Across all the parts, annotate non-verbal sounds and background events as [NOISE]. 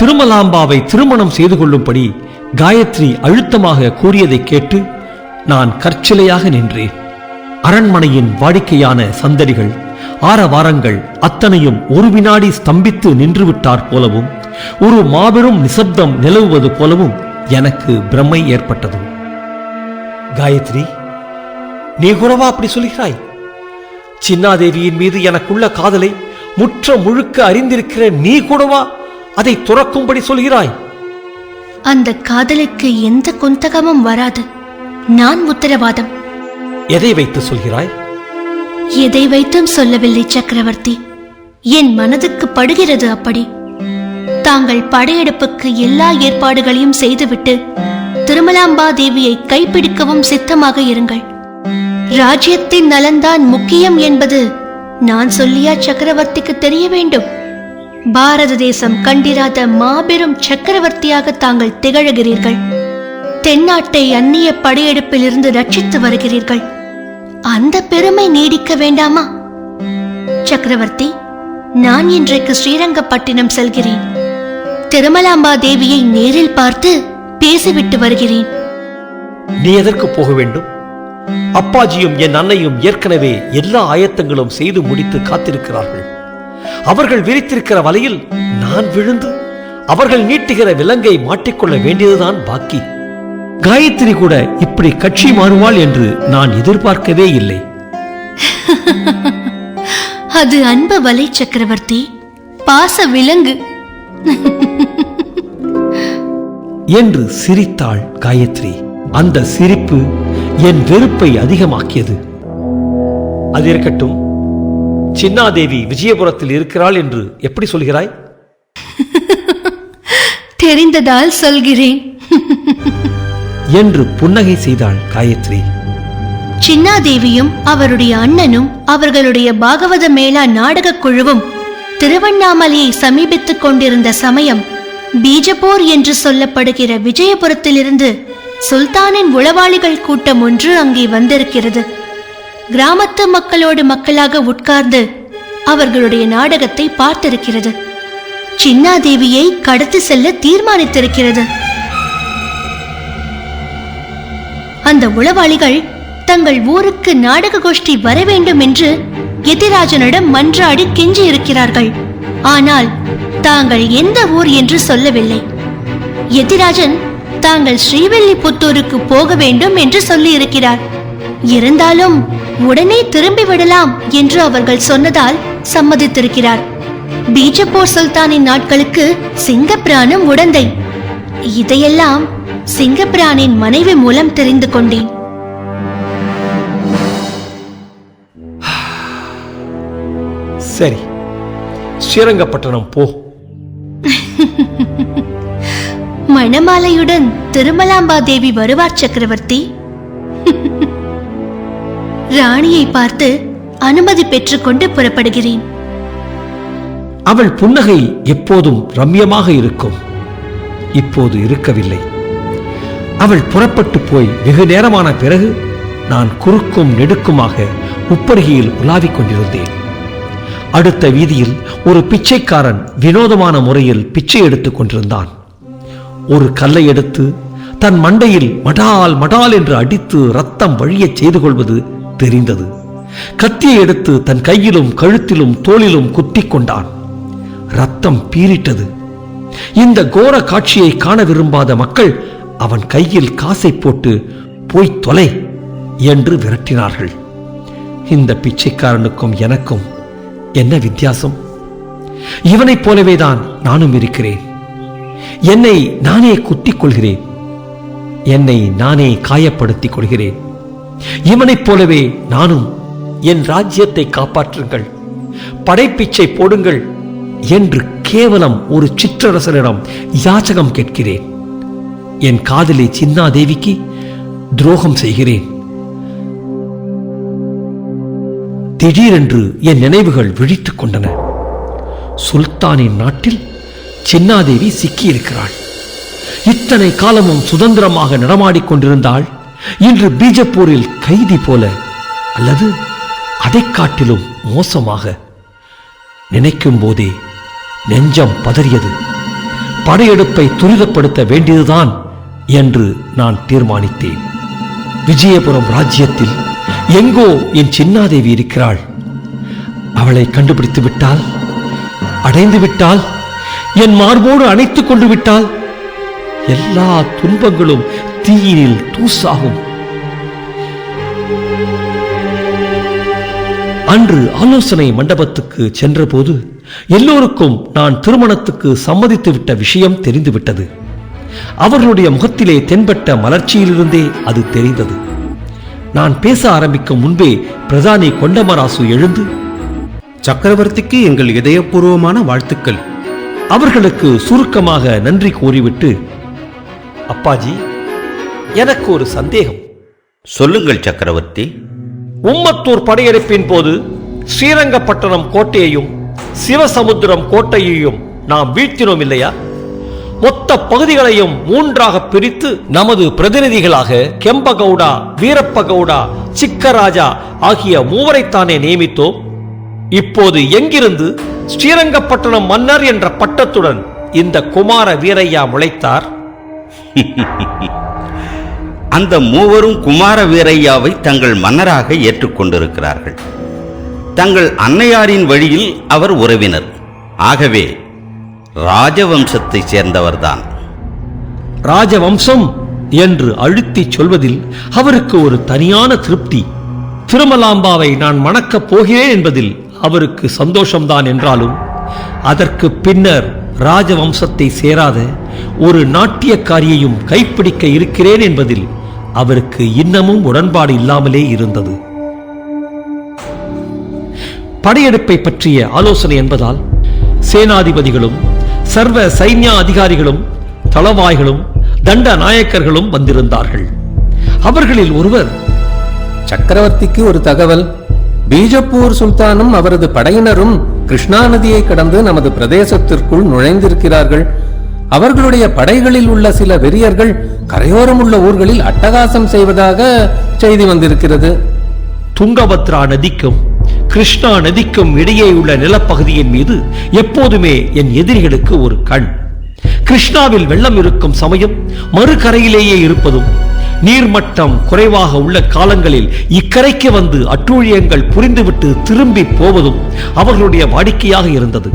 திருமலாம்பாவை திருமணம் செய்து கொள்ளும்படி காயத்ரி அழுத்தமாக கூறியதைக் கேட்டு நான் கற்சிலையாக நின்றேன். அரண்மனையின் வாடிக்கையான சந்தடிகள் ஆரவாரங்கள் அத்தனையும் ஒரு வினாடி ஸ்தம்பித்து நின்றுவிட்டார் போலவும் ஒரு மாபெரும் நிசப்தம் நிலவுவது போலவும் எனக்கு பிரமை ஏற்பட்டது. காயத்ரி நீ குறவா அப்படி சொல்கிறாய்? சின்னாதேவியின் மீது எனக்குள்ள காதலை முற்ற முழுக்க அறிந்திருக்கிற நீ கூடவா அதை துறக்கும்படி சொல்கிறாய். அந்த காதலுக்கு எந்த குந்தகமும் வராது. நான் உத்தரவாதம். எதை வைத்து சொல்கிறாய்? எதை வைத்தும் சொல்லவில்லை சக்கரவர்த்தி. என் மனதுக்கு படுகிறது அப்படி. தாங்கள் படையெடுப்புக்கு எல்லா ஏற்பாடுகளையும் செய்துவிட்டு திருமலாம்பா தேவியை கைப்பிடிக்கவும் சித்தமாக இருங்கள். ராஜ்யத்தின் நலன்தான் முக்கியம் என்பது நான் சொல்லியா சக்கரவர்த்திக்கு தெரிய வேண்டும்? பாரத தேசம் கண்டிராத மாபெரும் சக்கரவர்த்தியாக தாங்கள் திகழ்கிறீர்கள். தென்னாட்டை அந்நிய படையெடுப்பிலிருந்து ரட்சித்து வருகிறீர்கள். அந்த பெருமை நீடிக்க வேண்டாமா? சக்கரவர்த்தி நான் இன்றைக்கு ஸ்ரீரங்கப்பட்டினம் செல்கிறேன். திருமலாம்பா தேவியை நேரில் பார்த்து பேசிவிட்டு வருகிறேன். நீ எதற்கு போக வேண்டும்? அப்பாஜியும் என் அன்னையும் ஏற்கனவே எல்லா ஆயத்தங்களும் செய்து முடித்து காத்திருக்கிறார்கள். அவர்கள் விரித்திருக்கிற வலையில் நான் விழுந்து அவர்கள் நீட்டுகிற விலங்கை மாட்டிக்கொள்ள வேண்டியதுதான் பாக்கி. காயத்ரி கூட இப்படி கட்சி மாறுவாள் என்று நான் எதிர்பார்க்கவே இல்லை. [LAUGHS] அது அன்பு வலை சக்கரவர்த்தி பாச விலங்கு. [LAUGHS] என்று சிரித்தாள் காயத்ரி. அந்த சிரிப்பு என் வெறுப்பை அதிகமாக்கியது. அது இருக்கட்டும் சின்னாதேவி விஜயபுரத்தில் இருக்கிறாள் என்று எப்படி சொல்கிறாய்? [LAUGHS] தெரிந்ததால் சொல்கிறேன். [LAUGHS] என்று புன்னகை செய்தாள் காயத்ரி. சின்னாதேவியும் அவருடைய அண்ணனும் அவர்களுடைய பாகவத மேளா நாடகக் குழுவும் திருவண்ணாமலையை சமீபித்துக் கொண்டிருந்த சமயம் பீஜப்பூர் என்று சொல்லப்படுகிற விஜயபுரத்திலிருந்து சுல்தானின் உளவாளிகள் கூட்டம் ஒன்று அங்கே வந்திருக்கிறது. கிராமத்து மக்களோடு மக்களாக உட்கார்ந்து அவர்களுடைய நாடகத்தை பார்த்திருக்கிறது. சின்னாதேவியை கடத்தி செல்ல தீர்மானித்திருக்கிறது. அந்த உளவாளிகள் தங்கள் ஊருக்கு நாடக கோஷ்டி வர வேண்டும் என்று எதிராஜனிடம் மன்றாடி கெஞ்சி இருக்கிறார்கள் ஆனால் தாங்கள் எந்த ஊர் என்று சொல்லவில்லை. எதிராஜன் தாங்கள் ஸ்ரீவெல்லிபுத்தூருக்கு போக வேண்டும் என்று சொல்லியிருக்கிறார். இருந்தாலும் உடனே திரும்பி விடலாம் என்று அவர்கள் சொன்னதால் சம்மதித்திருக்கிறார். பீஜப்பூர் சுல்தானின் நாட்களுக்கு சிங்கப்பிரானும் உடந்தை. இதையெல்லாம் சிங்கப்பிரானின் மனைவி மூலம் தெரிந்து கொண்டேன். சரி ஸ்ரீரங்கப்பட்டணம் போ. [LAUGHS] மணமாலையுடன் திருமலாம்பா தேவி வருவார் சக்கரவர்த்தி. ராணியை பார்த்து அனுமதி பெற்றுக்கொண்டு புறப்படுகிறேன். அவள் புன்னகை எப்போதும் ரம்யமாக இருக்கும். இப்போது இருக்கவில்லை. அவள் புறப்பட்டு போய் வெகு நேரமான பிறகு நான் குறுக்கும் நெடுக்குமாக உப்பருகியில் உலாவிக் கொண்டிருந்தேன். அடுத்த வீதியில் ஒரு பிச்சைக்காரன் வினோதமான முறையில் பிச்சை எடுத்துக் கொண்டிருந்தான். ஒரு கல்லை எடுத்து தன் மண்டையில் மடால் மடால் என்று அடித்து ரத்தம் வழியச் செய்து கொள்வது தெரிந்தது. கத்தியை எடுத்து தன் கையிலும் கழுத்திலும் தோளிலும் குத்திக் கொண்டான். ரத்தம் பீரிட்டது இந்த கோர காட்சியை காண விரும்பாத மக்கள் அவன் கையில் காசை போட்டு போய் தொலை என்று விரட்டினார்கள். இந்த பிச்சைக்காரனுக்கும் எனக்கும் என்ன வித்தியாசம்? இவனைப் போலவேதான் நானும் இருக்கிறேன். என்னை நானே குத்திக் கொள்கிறேன். என்னை நானே காயப்படுத்திக் கொள்கிறேன். இவனைப் போலவே நானும் என் ராஜ்யத்தை காப்பாற்றுங்கள். படைப்பிச்சை போடுங்கள் என்று கேவலம் ஒரு சிற்றரசனிடம் யாச்சகம் கேட்கிறேன். என் காதலி சின்னாதேவிக்கு துரோகம் செய்கிறேன். திடீரென்று என் நினைவுகள் விழித்துக் கொண்டன. சுல்தானின் நாட்டில் சின்னாதேவி சிக்கியிருக்கிறாள். இத்தனை காலமும் சுதந்திரமாக நடமாடிக் கொண்டிருந்தாள். இன்று பீஜப்பூரில் கைதி போல அல்லது அதை காட்டிலும் மோசமாக. நினைக்கும் போதே நெஞ்சம் பதறியது. படையெடுப்பை துரிதப்படுத்த வேண்டியதுதான் என்று நான் தீர்மானித்தேன். விஜயபுரம் ராஜ்யத்தில் எங்கோ என் சின்னாதேவி இருக்கிறாள். அவளை கண்டுபிடித்து விட்டால் அடைந்து விட்டால் என் மார்போடு அணைத்துக் கொண்டு விட்டால் எல்லா துன்பங்களும் தீயினில் தூசாகும் அன்று ஆலோசனை மண்டபத்துக்கு சென்றபோது எல்லோருக்கும் நான் திருமணத்துக்கு சம்மதித்து விட்ட விஷயம் தெரிந்துவிட்டது அவர்களுடைய முகத்திலே தென்பட்ட மலர்ச்சியிலிருந்தே அது தெரிந்தது நான் பேச ஆரம்பிக்கும் முன்பே பிரதானி கொண்டமராசு எழுந்து சக்கரவர்த்திக்கு எங்கள் இதயபூர்வமான வாழ்த்துக்கள் அவர்களுக்கு சுருக்கமாக நன்றி கூறிவிட்டு அப்பாஜி எனக்கு ஒரு சந்தேகம். சொல்லுங்கள் சக்கரவர்த்தி. உம்மத்தூர் படையெடுப்பின் போது ஸ்ரீரங்கப்பட்டணம் கோட்டையையும் சிவசமுத்திரம் கோட்டையையும் நாம் வீழ்த்தினோம் இல்லையா? மொத்த பகுதிகளையும் மூன்றாக பிரித்து நமது பிரதிநிதிகளாக கெம்பகவுடா வீரப்பகவுடா சிக்கராஜா ஆகிய மூவரைத்தானே நியமித்தோம். இப்போது எங்கிருந்து ஸ்ரீரங்கப்பட்டணம் மன்னர் என்ற பட்டத்துடன் இந்த குமார வீரையா முளைத்தார்? [LAUGHS] அந்த மூவரும் குமார வீரையாவை தங்கள் மன்னராக ஏற்றுக்கொண்டிருக்கிறார்கள். தங்கள் அன்னையாரின் வழியில் அவர் உறவினர். ஆகவே ராஜவம்சத்தைச் சேர்ந்தவர்தான். ராஜவம்சம் என்று அழுத்திச் சொல்வதில் அவருக்கு ஒரு தனியான திருப்தி. திருமலாம்பாவை நான் மணக்கப் போகிறேன் என்பதில் அவருக்கு சந்தோஷம்தான் என்றாலும் அதற்கு பின்னர் ராஜவம்சத்தை சேராத ஒரு நாட்டியக்காரியையும் கைப்பிடிக்க இருக்கிறேன் என்பதில் அவருக்கு இன்னமும் உடன்பாடு இல்லாமலே இருந்தது. படையெடுப்பை பற்றிய ஆலோசனை என்பதால் சேனாதிபதிகளும் சர்வ சைன்யா அதிகாரிகளும் தளவாய்களும் தண்ட நாயக்கர்களும் வந்திருந்தார்கள். அவர்களில் ஒருவர் சக்கரவர்த்திக்கு ஒரு தகவல். பீஜப்பூர் சுல்தானும் அவரது படையினரும் கிருஷ்ணா நதியை கடந்து நமது பிரதேசத்திற்குள் நுழைந்திருக்கிறார்கள். அவர்களுடைய படைகளில் உள்ள சில வெறியர்கள் கரையோரம் உள்ள ஊர்களில் அட்டகாசம் செய்வதாக செய்தி வந்திருக்கிறது. துங்கபத்ரா நதிக்கும் கிருஷ்ணா நதிக்கும் இடையே உள்ள நிலப்பகுதியின் மீது எப்போதுமே என் எதிரிகளுக்கு ஒரு கண். கிருஷ்ணாவில் வெள்ளம் இருக்கும் சமயம் மறுகரையிலேயே இருப்பதும் நீர்மட்டம் குறைவாக உள்ள காலங்களில் இக்கரைக்கு வந்து அட்டூழியங்கள் புரிந்துவிட்டு திரும்பி போவதும் அவர்களுடைய வாடிக்கையாக இருந்தது.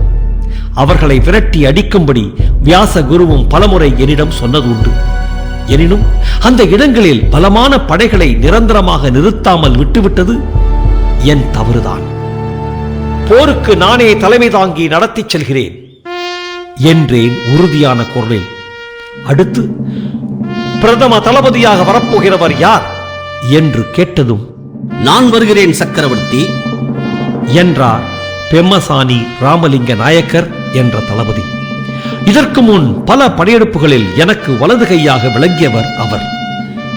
அவர்களை விரட்டி அடிக்கும்படி வியாச குருவும் பலமுறை என்னிடம் சொன்னதுண்டு. எனினும் அந்த இடங்களில் பலமான படைகளை நிரந்தரமாக நிறுத்தாமல் விட்டுவிட்டது என் தவறுதான். போருக்கு நானே தலைமை தாங்கி நடத்திச் செல்கிறேன் என்றேன் உறுதியான குரலில். அடுத்து பிரதம தளபதியாக வரப்போகிறவர் யார் என்று கேட்டதும் நான் வருகிறேன் சக்கரவர்த்தி. என்றார் பெம்மசானி ராமலிங்க நாயக்கர். என்ற தளபதி. இதற்கு முன் பல படையெடுப்புகளில் எனக்கு வலது கையாக விளங்கியவர் அவர்.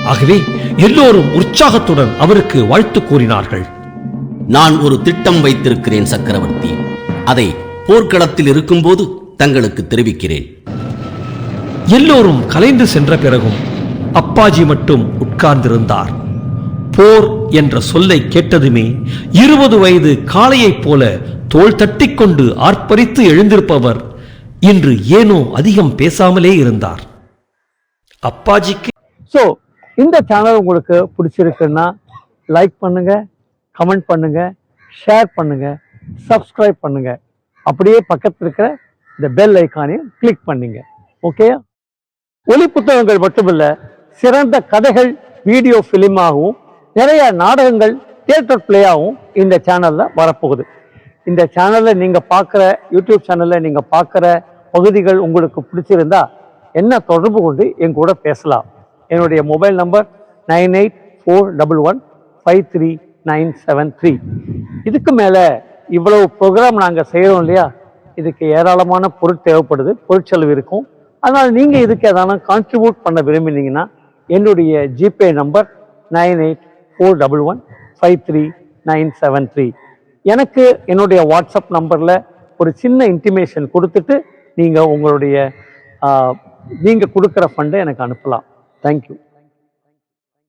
ஆகவே எல்லோரும் உற்சாகத்துடன் அவருக்கு வாழ்த்து கூறினார்கள். நான் ஒரு திட்டம் வைத்திருக்கிறேன் சக்கரவர்த்தி. அதை போர்க்களத்தில் இருக்கும்போது தங்களுக்கு தெரிவிக்கிறேன். எல்லோரும் கலைந்து சென்ற பிறகும் அப்பாஜி மட்டும் உட்கார்ந்திருந்தார். போர் என்ற சொல்லை கேட்டதுமே இருபது வயது காளையைப் போல தோள் தட்டிக்கொண்டு ஆர்ப்பரித்து எழுந்திருப்பவர் இன்று ஏனோ அதிகம் பேசாமலே இருந்தார். அப்பாஜிக்கு ஸோ இந்த சேனல் உங்களுக்கு பிடிச்சிருக்குன்னா லைக் பண்ணுங்க கமெண்ட் பண்ணுங்க ஷேர் பண்ணுங்க சப்ஸ்கிரைப் பண்ணுங்க. அப்படியே பக்கத்தில் இருக்கிற இந்த பெல் ஐக்கானையும் கிளிக் பண்ணுங்க. ஓகே ஒலி புத்தகங்கள் மட்டுமில்ல சிறந்த கதைகள் வீடியோ ஃபிலிமாகவும் நிறைய நாடகங்கள் தியேட்டர் பிளேயாகவும் இந்த சேனலில் வரப்போகுது. இந்த சேனலில் நீங்கள் பார்க்குற யூடியூப் சேனலில் நீங்கள் பார்க்குற பகுதிகள் உங்களுக்கு பிடிச்சிருந்தா என்ன தொடர்பு கொண்டு என் கூட பேசலாம். என்னுடைய mobile number nine eight four double one five three nine seven three. இதுக்கு மேலே இவ்வளவு ப்ரோக்ராம் நாங்கள் செய்கிறோம் இல்லையா? இதுக்கு ஏராளமான பொருள் தேவைப்படுது பொருட்செலவு இருக்கும். அதனால் நீங்கள் இதுக்கு எதனா கான்ட்ரிபியூட் பண்ண விரும்பினீங்கன்னா என்னுடைய GPay number nine eight four double one five three nine seven three. எனக்கு என்னுடைய வாட்ஸ்அப் நம்பரில் ஒரு சின்ன இன்டிமேஷன் கொடுத்துட்டு நீங்கள் உங்களுடைய நீங்கள் கொடுக்குற ஃபண்டை எனக்கு அனுப்பலாம். தேங்க்யூ